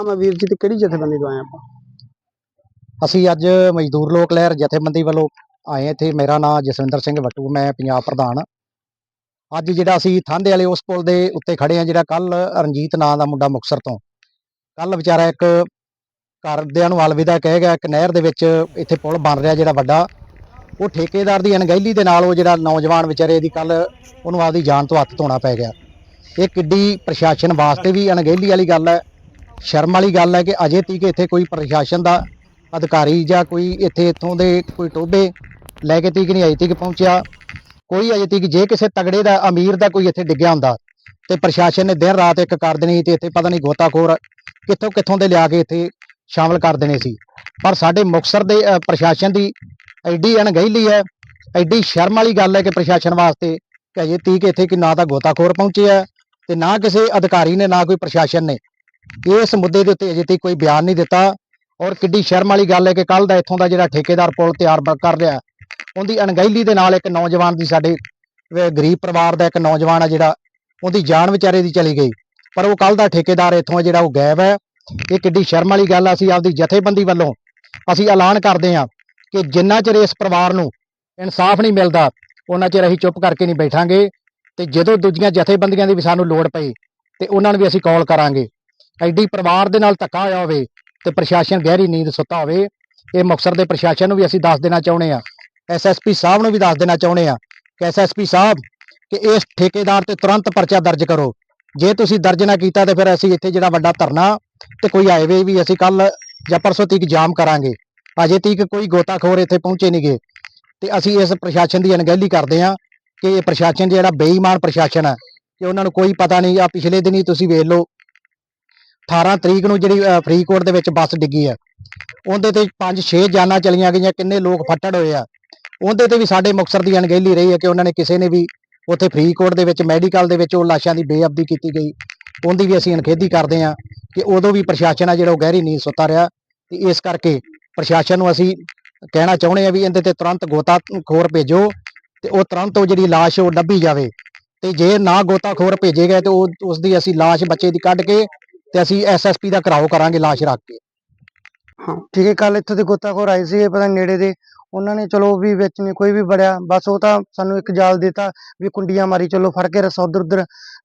ਨਾਮ ਹੈ ਵੀਰ ਜੀ ਤੇ ਕਿਹੜੀ ਜਥੇਬੰਦੀ ਤੋਂ ਆਏ ਆਪਾਂ? ਅਸੀਂ ਅੱਜ ਮਜ਼ਦੂਰ ਲੋਕ ਲਹਿਰ ਜਥੇਬੰਦੀ ਵੱਲੋਂ ਆਏ ਇੱਥੇ। ਮੇਰਾ ਨਾਮ ਜਸਵਿੰਦਰ ਸਿੰਘ ਵੱਟੂ, ਮੈਂ ਪੰਜਾਬ ਪ੍ਰਧਾਨ ਅੱਜ ਜਿਹੜਾ ਅਸੀਂ ਥਾਂਦੇ ਵਾਲੇ ਉਸ ਪੁਲ ਦੇ ਉੱਤੇ ਖੜੇ ਹਾਂ, ਜਿਹੜਾ ਕੱਲ ਰਣਜੀਤ ਨਾਂ ਦਾ ਮੁੰਡਾ ਮੁਕਸਰ ਤੋਂ। ਕੱਲ ਵਿਚਾਰਾ ਇੱਕ ਘਰਦਿਆਂ ਨੂੰ ਅਲਵਿਦਾ ਕਹਿ ਗਿਆ, ਇੱਕ ਨਹਿਰ ਦੇ ਵਿੱਚ ਇੱਥੇ ਪੁਲ ਬਣ ਰਿਹਾ ਜਿਹੜਾ ਵੱਡਾ। ਉਹ ਠੇਕੇਦਾਰ ਦੀ ਅਣਗਹਿਲੀ ਦੇ ਨਾਲ ਉਹ ਜਿਹੜਾ ਨੌਜਵਾਨ ਵਿਚਾਰੇ ਦੀ ਕੱਲ ਉਹਨੂੰ ਆਪਦੀ ਜਾਨ ਤੋਂ ਹੱਥ ਧੋਣਾ ਪੈ ਗਿਆ। ਇਹ ਕਿੱਡੀ ਪ੍ਰਸ਼ਾਸਨ ਵਾਸਤੇ ਵੀ ਅਣਗਹਿਲੀ ਵਾਲੀ ਗੱਲ ਹੈ। ਸ਼ਰਮ ਵਾਲੀ ਗੱਲ ਹੈ ਕਿ ਅਜੇ ਤੀਕ ਇੱਥੇ ਕੋਈ ਪ੍ਰਸ਼ਾਸਨ ਦਾ ਅਧਿਕਾਰੀ ਜਾਂ ਕੋਈ ਇੱਥੇ ਇੱਥੋਂ ਦੇ ਕੋਈ ਟੋਬੇ ਲੈ ਕੇ ਤੀਕ ਨਹੀਂ ਅਜੇ ਤੀਕ ਪਹੁੰਚਿਆ। ਕੋਈ ਅਜੇ ਤੀਕ ਜੇ ਕਿਸੇ ਤਗੜੇ ਦਾ, ਅਮੀਰ ਦਾ ਕੋਈ ਇੱਥੇ ਡਿੱਗਿਆ ਹੁੰਦਾ ਤੇ ਪ੍ਰਸ਼ਾਸਨ ਨੇ ਦਿਨ ਰਾਤ ਇੱਕ ਕਰ ਦੇਣੀ ਸੀ ਤੇ ਇੱਥੇ ਪਤਾ ਨਹੀਂ ਗੋਤਾਖੋਰ ਕਿੱਥੋਂ ਕਿੱਥੋਂ ਦੇ ਲਿਆ ਕੇ ਇੱਥੇ ਸ਼ਾਮਲ ਕਰ ਦੇਣੇ ਸੀ। ਪਰ ਸਾਡੇ ਮੁਕਤਸਰ ਦੇ ਪ੍ਰਸ਼ਾਸਨ ਦੀ ਐਡੀ ਅਣਗਹਿਲੀ ਹੈ, ਐਡੀ ਸ਼ਰਮ ਵਾਲੀ ਗੱਲ ਹੈ ਕਿ ਪ੍ਰਸ਼ਾਸਨ ਵਾਸਤੇ ਕਿ ਅਜੇ ਤੀਕ ਇੱਥੇ ਕਿ ਨਾ ਤਾਂ ਗੋਤਾਖੋਰ ਪਹੁੰਚੇ ਹੈ ਤੇ ਨਾ ਕਿਸੇ ਅਧਿਕਾਰੀ ਨੇ, ਨਾ ਕੋਈ ਪ੍ਰਸ਼ਾਸਨ ਨੇ ਇਸ ਮੁੱਦੇ ਦੇ ਉੱਤੇ ਅਜੇ ਤੱਕ ਕੋਈ ਬਿਆਨ ਨਹੀਂ ਦਿੱਤਾ ਔਰ ਕਿੱਡੀ ਸ਼ਰਮ ਵਾਲੀ ਗੱਲ ਹੈ ਕਿ ਕੱਲ ਦਾ ਇੱਥੋਂ ਦਾ ਜਿਹੜਾ ਠੇਕੇਦਾਰ ਪੁਲ ਤਿਆਰ ਕਰ ਰਿਹਾ, ਉਹਦੀ ਅਣਗਹਿਲੀ ਦੇ ਨਾਲ ਇੱਕ ਨੌਜਵਾਨ ਦੀ ਸਾਡੇ ਗਰੀਬ ਪਰਿਵਾਰ ਦਾ ਇੱਕ ਨੌਜਵਾਨ ਆ ਜਿਹੜਾ, ਉਹਦੀ ਜਾਨ ਵਿਚਾਰੇ ਦੀ ਚਲੀ ਗਈ, ਪਰ ਉਹ ਕੱਲ ਦਾ ਠੇਕੇਦਾਰ ਇੱਥੋਂ ਜਿਹੜਾ ਉਹ ਗਾਇਬ ਹੈ, ਇਹ ਕਿੱਡੀ ਸ਼ਰਮ ਵਾਲੀ ਗੱਲ ਆ, ਅਸੀਂ ਆਪਦੀ ਜਥੇਬੰਦੀ ਵੱਲੋਂ ਅਸੀਂ ਐਲਾਨ ਕਰਦੇ ਹਾਂ ਕਿ ਜਿੰਨਾ ਚਿਰ ਇਸ ਪਰਿਵਾਰ ਨੂੰ ਇਨਸਾਫ ਨਹੀਂ ਮਿਲਦਾ, ਉਹਨਾਂ ਚਿਰ ਅਸੀਂ ਚੁੱਪ ਕਰਕੇ ਨਹੀਂ ਬੈਠਾਂਗੇ ਤੇ ਜਦੋਂ ਦੂਜੀਆਂ ਜਥੇਬੰਦੀਆਂ ਦੀ ਵੀ ਸਾਨੂੰ ਲੋੜ ਪਈ ਤੇ ਉਹਨਾਂ ਨੂੰ ਵੀ ਅਸੀਂ ਕਾਲ ਕਰਾਂਗੇ। ਐਡੀ ਪਰਿਵਾਰ ਦੇ ਨਾਲ ਧੱਕਾ ਹੋਇਆ ਹੋਵੇ ਤੇ ਪ੍ਰਸ਼ਾਸਨ ਗਹਿਰੀ ਨੀਂਦ ਸੁੱਤਾ ਹੋਵੇ, ਇਹ ਮੁਕਤਸਰ ਦੇ ਪ੍ਰਸ਼ਾਸਨ ਨੂੰ ਵੀ ਅਸੀਂ ਦੱਸ ਦੇਣਾ ਚਾਹੁੰਦੇ ਆ ਐਸਐਸਪੀ ਸਾਹਿਬ ਨੂੰ ਵੀ ਦੱਸ ਦੇਣਾ ਚਾਹੁੰਦੇ ਆ ਕਿ ਐਸਐਸਪੀ ਸਾਹਿਬ ਕਿ ਇਸ ਠੇਕੇਦਾਰ ਤੇ ਤੁਰੰਤ ਪਰਚਾ ਦਰਜ ਕਰੋ। ਜੇ ਤੁਸੀਂ ਦਰਜ ਨਾ ਕੀਤਾ ਤੇ ਫਿਰ ਅਸੀਂ ਇੱਥੇ ਜਿਹੜਾ ਵੱਡਾ ਧਰਨਾ ਤੇ ਕੋਈ ਆਏਵੇ ਵੀ ਅਸੀਂ ਕੱਲ ਜਾਂ ਪਰਸੋਂ ਤੱਕ ਜਾਮ ਕਰਾਂਗੇ। ਅਜੇ ਤੱਕ ਕੋਈ ਗੋਤਾਖੋਰ ਇੱਥੇ ਪਹੁੰਚੇ ਨਹੀਂਗੇ ਤੇ ਅਸੀਂ ਇਸ ਪ੍ਰਸ਼ਾਸਨ ਦੀ ਅਣਗਹਿਲੀ ਕਰਦੇ ਆ ਕਿ ਇਹ ਪ੍ਰਸ਼ਾਸਨ ਜਿਹੜਾ ਬੇਈਮਾਨ ਪ੍ਰਸ਼ਾਸਨ ਹੈ, ਕਿ ਉਹਨਾਂ ਨੂੰ ਕੋਈ ਪਤਾ ਨਹੀਂ ਆ ਪਿਛਲੇ ਦਿਨੀ ਤੁਸੀਂ ਵੇਖ ਲਓ 18 ਤਰੀਕ ਨੂੰ ਜਿਹੜੀ ਫਰੀਦਕੋਟ ਦੇ ਵਿੱਚ ਬੱਸ ਡਿੱਗੀ ਆ। ਉਹਦੇ ਤੇ 5-6 ਜਾਨਾਂ ਚਲੀਆਂ ਗਈਆਂ, ਕਿੰਨੇ ਲੋਕ ਫੱਟੜ ਹੋਏ ਆ। ਉਹਦੇ ਤੇ ਵੀ ਸਾਡੇ ਮੁਕਤਸਰ ਦੀ ਅਣਗਹਿਲੀ ਰਹੀ ਹੈ ਕਿ ਉਹਨਾਂ ਨੇ ਕਿਸੇ ਨੇ ਵੀ ਉੱਥੇ ਫਰੀਦਕੋਟ ਦੇ ਵਿੱਚ ਮੈਡੀਕਲ ਦੇ ਵਿੱਚ ਉਹ ਲਾਸ਼ਾਂ ਦੀ ਬੇਅਬਦੀ ਕੀਤੀ ਗਈ। ਉਹਦੀ ਵੀ ਅਸੀਂ ਅਣਖੇਦੀ ਕਰਦੇ ਆ ਕਿ ਉਦੋਂ ਵੀ ਪ੍ਰਸ਼ਾਸਨ ਆ ਜਿਹੜਾ ਉਹ ਗਹਿਰੀ ਨੀਂਦ ਸੁੱਤਾ ਰਿਹਾ ਤੇ ਇਸ ਕਰਕੇ ਪ੍ਰਸ਼ਾਸਨ ਨੂੰ ਅਸੀਂ ਕਹਿਣਾ ਚਾਹੁੰਦੇ ਆ ਵੀ ਇਹਦੇ ਤੇ ਤੁਰੰਤ ਗੋਤਾਖੋਰ ਭੇਜੋ ਤੇ ਉਹ ਤੁਰੰਤ ਉਹ ਜਿਹੜੀ ਲਾਸ਼ ਉਹ ਲੱਭੀ ਜਾਵੇ ਤੇ ਜੇ ਨਾ ਗੋਤਾਖੋਰ ਭੇਜੇ ਗਏ ਤੇ ਉਹ, ਉਸ ਦੀ ਅਸੀਂ ਲਾਸ਼ ਬੱਚੇ ਦੀ ਕੱਢ ਕੇ ਤੇ ਅਸੀਂ ਐਸਐਸਪੀ ਦਾ ਘਰਾਓ ਕਰਾਂਗੇ ਲਾਸ਼ ਰੱਖ ਕੇ। ਹਾਂ ਠੀਕ ਹੈ ਕੱਲ ਇੱਥੋਂ ਦੇ ਗੋਤਾਖੋਰ ਆਏ ਸੀ ਪਤਾ ਨੀ ਨੇੜੇ ਦੇ। ਉਹਨਾਂ ਨੇ ਚਲੋ ਵੀ ਵਿੱਚ ਨਹੀਂ ਕੋਈ ਵੀ ਬੜਿਆ ਬਸ ਉਹ ਤਾਂ ਸਾਨੂੰ ਇੱਕ ਜਾਲ ਦਿੱਤਾ ਵੀ ਕੁੰਡੀਆਂ ਮਾਰੀ ਚਲੋ ਫੜ ਕੇ ਰਸਾ ਉਧਰ ਉਧਰ।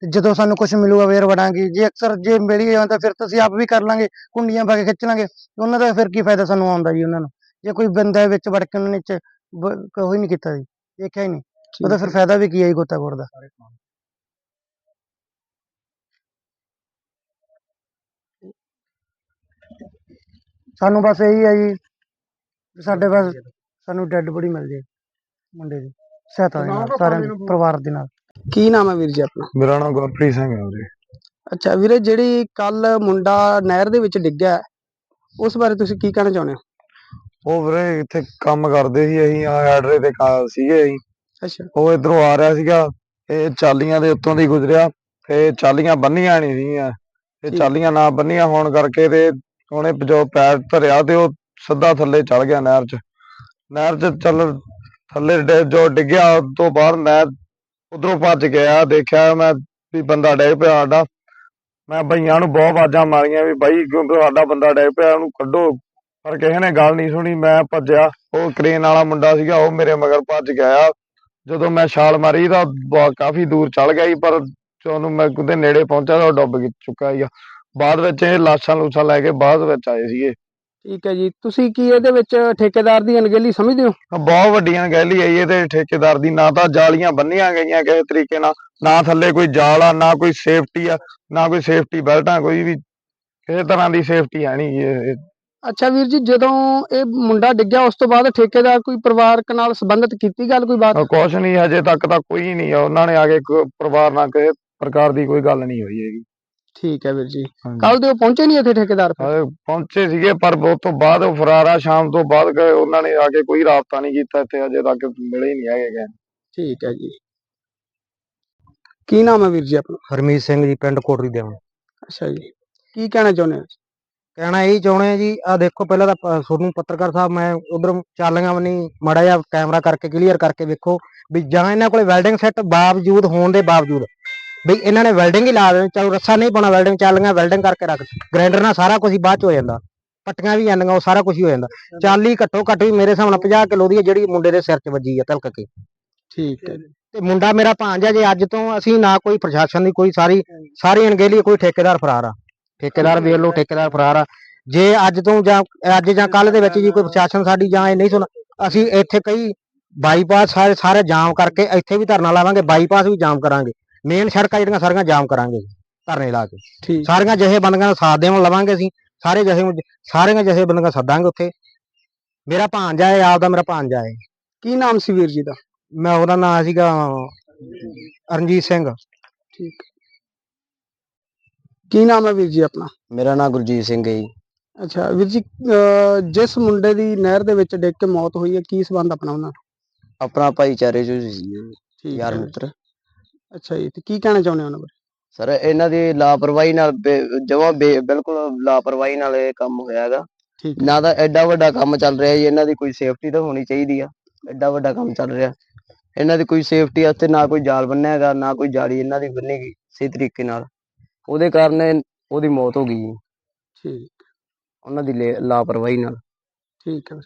ਜਦੋਂ ਸਾਨੂੰ ਕੁਝ ਮਿਲੂਗਾ ਫੇਰ ਵੜਾਂਗੇ। ਜੇ ਅਕਸਰ ਜੇ ਮਿਲੀ ਜਾਂਦਾ ਤਾਂ ਫਿਰ ਤਾਂ ਅਸੀਂ ਆਪ ਵੀ ਕਰ ਲਾਂਗੇ ਕੁੰਡੀਆਂ ਪਾ ਕੇ ਖਿੱਚ ਲਾਂਗੇ। ਉਹਨਾਂ ਦਾ ਫਿਰ ਕੀ ਫਾਇਦਾ ਸਾਨੂੰ ਆਉਂਦਾ ਜੀ ਉਹਨਾਂ ਨੂੰ? ਜੇ ਕੋਈ ਬੰਦਾ ਵਿੱਚ ਵੜ ਕੇ ਉਹਨਾਂ ਨੇ ਚ ਕੋਈ ਨਹੀਂ ਕੀਤਾ ਜੀ ਦੇਖਿਆ ਹੀ ਨਹੀਂ ਉਹਦਾ ਫਿਰ ਫਾਇਦਾ ਵੀ ਕੀ ਹੈ ਜੀ ਗੋਤਾਖੋਰ ਦਾ? ਸਾਨੂੰ ਬਸ ਇਹੀ ਹੈ ਜੀ ਵੀ ਸਾਡੇ ਬਸ ਸਾਨੂੰ ਡੈੱਡ ਬੋਡੀ ਮਿਲ ਜੇ ਮੁੰਡੇ ਦੀ। ਸਹਾਇਤਾ ਦੇ ਨਾਲ ਸਾਰਿਆਂ ਦੇ ਪਰਿਵਾਰ ਦੇ ਨਾਲ। ਕੀ ਨਾਮ ਹੈ ਵੀਰ ਜੀ ਆਪਣਾ? ਮੇਰਾ ਨਾਮ ਗੁਰਪ੍ਰੀਤ ਸਿੰਘ ਹੈ ਵੀਰੇ। ਅੱਛਾ ਵੀਰੇ ਜਿਹੜੀ ਕੱਲ ਮੁੰਡਾ ਨਹਿਰ ਦੇ ਵਿੱਚ ਡਿੱਗਿਆ ਉਸ ਬਾਰੇ ਤੁਸੀਂ ਕੀ ਕਹਿਣਾ ਚਾਹੁੰਦੇ ਹੋ? ਉਹ ਵੀਰੇ ਇੱਥੇ ਕੰਮ ਕਰਦੇ ਸੀ ਅਸੀਂ ਆ ਹੈਡਰੇ ਤੇ ਕਾ- ਸੀਗੇ ਅਸੀਂ। ਅੱਛਾ। ਉਹ ਇਧਰੋਂ ਆ ਰਿਹਾ ਸੀਗਾ ਇਹ ਚਾਲੀਆਂ ਦੇ ਉੱਤੋਂ ਦੀ ਗੁਜ਼ਰਿਆ ਤੇ ਚਾਲੀਆਂ ਬੰਨੀਆਂ ਨਹੀਂ ਸੀਗੀਆਂ। ਤੇ ਠੀਕ। ਚਾਲੀਆਂ ਨਾ ਬੰਨੀਆਂ ਹੋਣ ਕਰਕੇ ਤੇ ਉਹਨੇ ਜੋ ਪੈਰ ਧਰਿਆ ਤੇ ਉਹ ਸਿੱਧਾ ਥੱਲੇ ਚੜ ਗਿਆ ਨਹਿਰ 'ਚ। ਨਹਿਰ 'ਚ ਚੱਲ ਥੱਲੇ ਡਿ- ਜੋ ਡਿੱਗਿਆ ਉਸ ਤੋਂ ਬਾਅਦ ਮੈਂ ਉਧਰੋਂ ਭੱਜ ਗਿਆ ਦੇਖਿਆ ਮੈਂ ਵੀ ਬੰਦਾ ਡਿੱਗ ਪਿਆ ਸਾਡਾ। ਮੈਂ ਬਈਆਂ ਨੂੰ ਬਹੁਤ ਆਵਾਜ਼ਾਂ ਮਾਰੀਆਂ ਵੀ ਬਾਈ ਕਿਉਂਕਿ ਸਾਡਾ ਬੰਦਾ ਡਿੱਗ ਪਿਆ, ਉਹਨੂੰ ਕੱਢੋ। ਪਰ ਕਿਸੇ ਨੇ ਗੱਲ ਨਹੀਂ ਸੁਣੀ, ਮੈਂ ਭੱਜਿਆ। ਉਹ ਕ੍ਰੇਨ ਵਾਲਾ ਮੁੰਡਾ ਸੀਗਾ, ਉਹ ਮੇਰੇ ਮਗਰ ਭੱਜ ਗਿਆ ਜਦੋਂ ਮੈਂ ਛਾਲ ਮਾਰੀ ਤਾਂ ਬਹੁਤ ਕਾਫੀ ਦੂਰ ਚਲ ਗਿਆ ਸੀ, ਪਰ ਉਹਨੂੰ ਮੈਂ ਉਹਦੇ ਨੇੜੇ ਪਹੁੰਚਿਆ ਤਾਂ ਉਹ ਡੁੱਬ ਗਿਆ- ਚੁੱਕਾ ਸੀਗਾ। ਬਾਅਦ ਵਿੱਚ ਇਹ ਲਾਸ਼ਾਂ ਲੂਸ਼ਾਂ ਲੈ ਕੇ ਬਾਅਦ ਵਿੱਚ ਆਏ ਸੀਗੇ। ਠੀਕ ਹੈ ਜੀ। ਤੁਸੀਂ ਕੀ ਇਹਦੇ ਵਿੱਚ ਠੇਕੇਦਾਰ ਦੀ ਅਣਗਹਿਲੀ ਸਮਝਦੇ ਹੋ? ਬਹੁਤ ਵੱਡੀਆਂ ਗਹਿਲੀ ਆਈ ਇਹਦੇ ਠੇਕੇਦਾਰ ਦੀ। ਨਾ ਤਾਂ ਜਾਲੀਆਂ ਬੰਨੀਆਂ ਗਈਆਂ ਕਿਸੇ ਤਰੀਕੇ ਨਾਲ ਨਾ ਥੱਲੇ ਕੋਈ ਜਾਲ ਆ ਨਾ ਕੋਈ ਸੇਫਟੀ ਆ ਨਾ ਕੋਈ ਸੇਫਟੀ ਬੈਲਟਾਂ ਕੋਈ ਵੀ ਕਿਸੇ ਤਰ੍ਹਾਂ ਦੀ ਸੇਫਟੀ ਹੈ ਨਹੀਂ ਇਹ। ਅੱਛਾ ਵੀਰ ਜੀ ਜਦੋਂ ਇਹ ਮੁੰਡਾ ਡਿੱਗਿਆ ਉਸ ਤੋਂ ਬਾਅਦ ਠੇਕੇਦਾਰ ਕੋਈ ਪਰਿਵਾਰਕ ਨਾਲ ਸੰਬੰਧਿਤ ਕੀਤੀ ਗੱਲ ਕੋਈ ਬਾਤ? ਕੁਛ ਨਹੀਂ ਹਜੇ ਤੱਕ ਤਾਂ ਕੋਈ ਨਹੀਂ ਆ। ਉਹਨਾਂ ਨੇ ਆ ਕੇ ਪਰਿਵਾਰ ਨਾਲ ਕਿਸੇ ਪ੍ਰਕਾਰ ਦੀ ਕੋਈ ਗੱਲ ਨਹੀਂ ਹੋਈ ਹੈਗੀ। ਠੀਕ ਹੈ ਵੀਰ ਜੀ। ਕੱਲ ਦੇ ਉਹ ਪਹੁੰਚੇ ਨਹੀਂ ਇੱਥੇ ਠੇਕੇਦਾਰ? ਅਹ ਪਹੁੰਚੇ ਸੀਗੇ ਪਰ ਉਸ ਤੋਂ ਬਾਅਦ ਉਹ ਫਰਾਰ ਆ ਸ਼ਾਮ ਤੋਂ ਬਾਅਦ ਗਏ ਉਹਨਾਂ ਨੇ ਆ ਕੇ ਕੋਈ ਰਾਬਤਾ ਨਹੀਂ ਕੀਤਾ ਇੱਥੇ ਹਜੇ ਤੱਕ ਮਿਲੇ ਹੀ ਨਹੀਂ ਹੈਗੇ ਗੇ। ਠੀਕ ਹੈ ਜੀ ਕੀ ਨਾਮ ਹੈ ਵੀਰ ਜੀ ਆਪਣਾ ਹਰਮੀਤ ਸਿੰਘ ਜੀ ਪਿੰਡ ਕੋਟਰੀ ਦੇ ਅੱਛਾ ਜੀ ਕੀ ਕਹਿਣਾ ਚਾਹੁੰਦੇ ਹੋ ਕਹਿਣਾ ਇਹੀ ਚਾਹੁੰਦੇ ਆ ਜੀ ਆ ਦੇਖੋ ਪਹਿਲਾਂ ਤਾਂ ਪ- ਤੁਹਾਨੂੰ ਪੱਤਰਕਾਰ ਸਾਹਿਬ ਮੈਂ ਉਧਰ ਚਾਲੀਆਂ ਵੀ ਨਹੀਂ ਮੜਾ ਜਿਹਾ ਕੈਮਰਾ ਕਰਕੇ ਕਲੀਅਰ ਕਰਕੇ ਵੇਖੋ ਵੀ ਜਾਂ ਇਹਨਾਂ ਕੋਲੇ ਵੈਲਡਿੰਗ ਸੈੱਟ ਬਾਵਜੂਦ ਹੋਣ ਦੇ ਬਾਵਜੂਦ ਵੀ ਇਹਨਾਂ ਨੇ ਵੈਲਡਿੰਗ ਹੀ ਲਾ ਦੇਣੀ ਚਲੋ ਰੱਸਾ ਨਹੀਂ ਪਾਉਣਾ ਵੈਲਡਿੰਗ ਚੱਲ ਗਿਆ ਵੈਲਡਿੰਗ ਕਰਕੇ ਰੱਖ। ਗ੍ਰਾਈਂਡਰ ਨਾਲ ਸਾਰਾ ਕੁਝ ਹੀ ਬਾਅਦ ਚ ਹੋ ਜਾਂਦਾ। ਪੱਟੀਆਂ ਵੀ ਜਾਂਦੀਆਂ ਉਹ ਸਾਰਾ ਕੁਝ ਹੀ ਹੋ ਜਾਂਦਾ। ਚਾਲੀ ਘੱਟੋ ਘੱਟ ਵੀ ਮੇਰੇ ਹਿਸਾਬ ਨਾਲ 50 ਕਿਲੋ ਦੀ ਹੈ ਜਿਹੜੀ ਮੁੰਡੇ ਦੇ ਸਿਰ 'ਚ ਵੱਜੀ ਆ ਤਿਲਕ ਕੇ। ਠੀਕ ਹੈ। ਤੇ ਮੁੰਡਾ ਮੇਰਾ ਭਾਂਜਾ ਜੇ ਅੱਜ ਤੋਂ ਅਸੀਂ ਨਾ ਕੋਈ ਪ੍ਰਸ਼ਾਸਨ ਦੀ ਕੋਈ ਸਾਰੀ ਸਾਰੀ ਅਣਗਹਿਲੀ ਕੋਈ ਠੇਕੇਦਾਰ ਫਰਾਰ ਆ। ਠੇਕੇਦਾਰ ਵੇਖ ਲਓ ਠੇਕੇਦਾਰ ਫਰਾਰ ਆ। ਜੇ ਅੱਜ ਤੋਂ ਜਾਂ ਅੱਜ ਜਾਂ ਕੱਲ ਦੇ ਵਿੱਚ ਜੀ ਕੋਈ ਪ੍ਰਸ਼ਾਸਨ ਸਾਡੀ ਜਾਂ ਇਹ ਨਹੀਂ ਸੁਣ ਅਸੀਂ ਇੱਥੇ ਕਈ ਬਾਈਪਾਸ ਸਾਰੇ ਸਾਰੇ ਜਾਮ ਕਰਕੇ ਇੱਥੇ ਵੀ ਧਰਨਾ ਲਾਵਾਂਗੇ ਬਾਈਪਾਸ ਵੀ ਜਾਮ ਕਰਾਂਗੇ। ਮੇਨ ਸੜਕਾਂ ਜਿਹੜੀਆਂ ਸਾਰੀਆਂ ਜਾਮ ਕਰਾਂਗੇ ਧਰਨੇ ਲਾ ਕੇ। ਠੀਕ। ਸਾਰੀਆਂ ਜਿਹੇ ਬੰਦੀਆਂ ਦਾ ਸਾਥ ਦੇਣ ਲਵਾਂਗੇ ਅਸੀਂ। ਸਾਰੇ ਜਿਹੇ ਸਾਰੀਆਂ ਜਿਹੇ ਬੰਦੀਆਂ ਸੱਦਾਂਗੇ ਉੱਥੇ। ਮੇਰਾ ਭਾਂਜਾ ਹੈ ਆਪਦਾ ਮੇਰਾ ਭਾਂਜਾ ਹੈ। ਕੀ ਨਾਮ ਸੀ ਵੀਰ ਜੀ ਦਾ? ਮੈਂ ਉਹਦਾ ਨਾਮ ਸੀਗਾ ਰਣਜੀਤ ਸਿੰਘ। ਠੀਕ। ਕੀ ਨਾਮ ਹੈ ਵੀਰ ਜੀ ਆਪਣਾ? ਮੇਰਾ ਨਾਮ ਗੁਰਜੀਤ ਸਿੰਘ ਹੈ ਜੀ। ਅੱਛਾ ਵੀਰ ਜੀ ਜਿਸ ਮੁੰਡੇ ਦੀ ਨਹਿਰ ਦੇ ਵਿੱਚ ਡਿੱਗ ਕੇ ਮੌਤ ਹੋਈ ਹੈ ਕੀ ਸਬੰਧ ਆਪਣਾ ਉਹਨਾਂ ਨਾਲ? ਆਪਣਾ ਭਾਈਚਾਰੇ ਚ ਸੀ ਯਾਰ। ਮਿੱਤਰ। ਅੱਛਾ ਜੀ ਤੇ ਕੀ ਕਹਿਣਾ ਚਾਹੁੰਦੇ ਹੋ ਉਹਨਾਂ ਬਾਰੇ? ਸਰ ਇਹਨਾਂ ਦੀ ਲਾਪਰਵਾਹੀ ਨਾਲ ਜਮਾ ਬਿਲਕੁਲ ਲਾਪਰਵਾਹੀ ਨਾਲ ਇਹ ਕੰਮ ਹੋਇਆ ਹੈਗਾ। ਨਾ ਤਾਂ ਐਡਾ ਵੱਡਾ ਕੰਮ ਚੱਲ ਰਿਹਾ ਜੀ ਇਹਨਾਂ ਦੀ ਕੋਈ ਸੇਫਟੀ ਤਾਂ ਹੋਣੀ ਚਾਹੀਦੀ ਆ। ਐਡਾ ਵੱਡਾ ਕੰਮ ਚੱਲ ਰਿਹਾ। ਇਹਨਾਂ ਦੀ ਕੋਈ ਸੇਫਟੀ ਵਾਸਤੇ ਨਾ ਕੋਈ ਜਾਲ ਬੰਨਿਆ ਹੈਗਾ ਨਾ ਕੋਈ ਜਾਲੀ ਇਹਨਾਂ ਦੀ ਬੰਨੀ ਗਈ ਸਹੀ ਤਰੀਕੇ ਨਾਲ। ਉਹਦੇ ਕਾਰਨ ਉਹਦੀ ਮੌਤ ਹੋ ਗਈ ਜੀ, ਠੀਕ। ਉਹਨਾਂ ਦੀ ਲਾਪਰਵਾਹੀ ਨਾਲ। ਠੀਕ ਹੈ।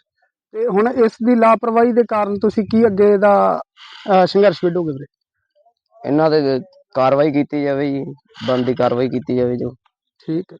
ਤੇ ਹੁਣ ਇਸ ਦੀ ਲਾਪਰਵਾਹੀ ਦੇ ਕਾਰਨ ਤੁਸੀਂ ਕੀ ਅੱਗੇ ਦਾ ਸੰਘਰਸ਼ ਵਿੱਢੋਗੇ ਵੀਰੇ? ਇਹਨਾਂ ਤੇ ਕਾਰਵਾਈ ਕੀਤੀ ਜਾਵੇ ਜੀ ਬਣਦੀ ਕਾਰਵਾਈ ਕੀਤੀ ਜਾਵੇ ਜੋ। ਠੀਕ ਹੈ।